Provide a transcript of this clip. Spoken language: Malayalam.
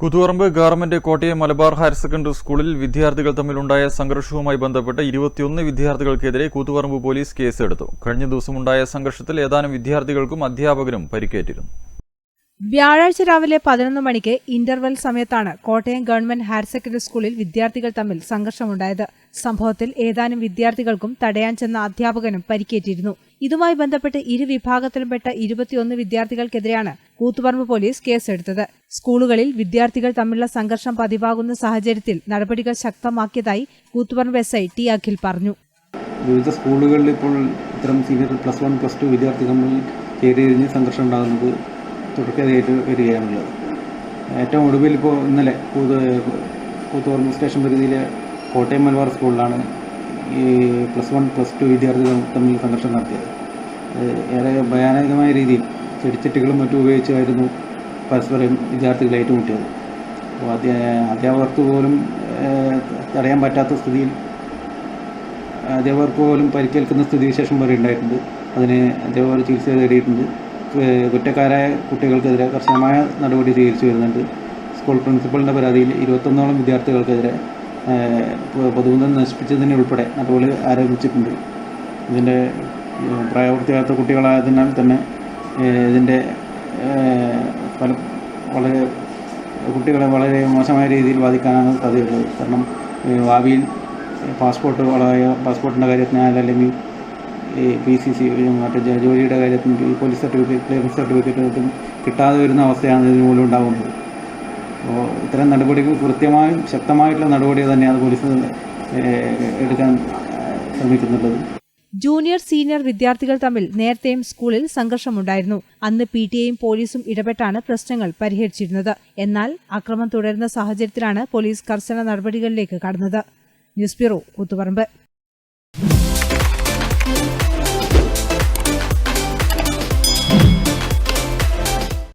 Koothuparamba government Kottayam Malabar higher secondary സ്കൂളിൽ വിദ്യാർത്ഥികൾ തമ്മിലുണ്ടായ സംഘർഷവുമായി ബന്ധപ്പെട്ട് ഇരുപത്തിയൊന്ന് വിദ്യാർത്ഥികൾക്കെതിരെ കൂത്തുപറമ്പ് പോലീസ് കേസെടുത്തു. കഴിഞ്ഞ ദിവസമുണ്ടായ സംഘർഷത്തിൽ ഏതാനും വിദ്യാർത്ഥികൾക്കും അധ്യാപകനും പരിക്കേറ്റിരുന്നു. വ്യാഴാഴ്ച രാവിലെ പതിനൊന്ന് മണിക്ക് ഇന്റർവെൽ സമയത്താണ് കോട്ടയം ഗവൺമെന്റ് ഹയർ സെക്കൻഡറി സ്കൂളിൽ വിദ്യാർത്ഥികൾ തമ്മിൽ സംഘർഷമുണ്ടായത്. സംഭവത്തിൽ ഏതാനും വിദ്യാർത്ഥികൾക്കും തടയാൻ ചെന്ന അധ്യാപകനും പരിക്കേറ്റിരുന്നു. ഇതുമായി ബന്ധപ്പെട്ട് ഇരു വിഭാഗത്തിലുംപ്പെട്ട ഇരുപത്തിയൊന്ന് വിദ്യാർത്ഥികൾക്കെതിരെയാണ് കൂത്തുപറമ്പ് പോലീസ് കേസെടുത്തത്. സ്കൂളുകളിൽ വിദ്യാർത്ഥികൾ തമ്മിലുള്ള സംഘർഷം പതിവാകുന്ന സാഹചര്യത്തിൽ നടപടികൾ ശക്തമാക്കിയതായി Koothuparamba S I T Akhil പറഞ്ഞു. വിവിധ സ്കൂളുകളിൽ ഇപ്പോൾ ഇത്തരം senior plus one plus two വിദ്യാർത്ഥികൾ തമ്മിൽ സംഘർഷം ഉണ്ടാകുന്നത് തുടർക്കഥയായിട്ട് വരികയാണുള്ളത് ഏറ്റവും ഒടുവിൽ ഇപ്പോൾ ഇന്നലെ കൂത്ത് കൂത്തുപറമ്പ് സ്റ്റേഷൻ പരിധിയിലെ കോട്ടയം മലബാർ സ്കൂളിലാണ് ഈ പ്ലസ് വൺ പ്ലസ് ടു വിദ്യാർത്ഥികൾ തമ്മിൽ സംഘർഷം നടത്തിയത്. ഏറെ ഭയാനകമായ രീതിയിൽ ചെടിച്ചട്ടികളും മറ്റും ഉപയോഗിച്ചായിരുന്നു പരസ്പരം വിദ്യാർത്ഥികൾ ഏറ്റുമുട്ടിയത്. അപ്പോൾ അധ്യാ അധ്യാപകർക്ക് പോലും തടയാൻ പറ്റാത്ത സ്ഥിതിയിൽ അധ്യാപകർക്ക് പോലും പരിക്കേൽക്കുന്ന സ്ഥിതിവിശേഷം വരെ ഉണ്ടായിട്ടുണ്ട്. അതിന് അധ്യാപകർ ചികിത്സ തേടിയിട്ടുണ്ട്. കുറ്റക്കാരായ കുട്ടികൾക്കെതിരെ കർശനമായ നടപടി സ്വീകരിച്ചു വരുന്നുണ്ട്. സ്കൂൾ പ്രിൻസിപ്പളിന്റെ പരാതിയിൽ ഇരുപത്തൊന്നോളം വിദ്യാർത്ഥികൾക്കെതിരെ പൊതുബന്ധം നശിപ്പിച്ചതിന് ഉൾപ്പെടെ നടപടി ആരംഭിച്ചിട്ടുണ്ട്. ഇതിന്റെ പ്രായപൂർത്തിയാകാത്ത കുട്ടികളായതിനാൽ തന്നെ ഇതിന്റെ പല വളരെ കുട്ടികളെ വളരെ മോശമായ രീതിയിൽ ബാധിക്കാനാണ് സാധ്യതയുള്ളത്. കാരണം ഭാവിയിൽ പാസ്പോർട്ട് വളരെ പാസ്പോർട്ടിന്റെ കാര്യത്തിനായാലും അല്ലെങ്കിൽ ഈ പി സി സി മറ്റേ ജോലിയുടെ കാര്യത്തിന് ഈ പോലീസ് സർട്ടിഫിക്കറ്റ് ക്ലിയറൻസ് സർട്ടിഫിക്കറ്റ് കിട്ടാതെ വരുന്ന അവസ്ഥയാണ് ഇതിന് മൂലം ഉണ്ടാകുന്നത്. അപ്പോൾ ഇത്തരം നടപടികൾ കൃത്യമായും ശക്തമായിട്ടുള്ള നടപടി തന്നെയാണ് പോലീസ് എടുക്കാൻ ശ്രമിക്കുന്നുള്ളത്. ജൂനിയർ സീനിയർ വിദ്യാർത്ഥികൾ തമ്മിൽ നേരത്തെയും സ്കൂളിൽ സംഘർഷമുണ്ടായിരുന്നു. അന്ന് പി ടി എയും പോലീസും ഇടപെട്ടാണ് പ്രശ്നങ്ങൾ പരിഹരിച്ചിരുന്നത്. എന്നാൽ അക്രമം തുടരുന്ന സാഹചര്യത്തിലാണ് പോലീസ് കർശന നടപടികളിലേക്ക് കടന്നത്. News bureau Koothuparamba.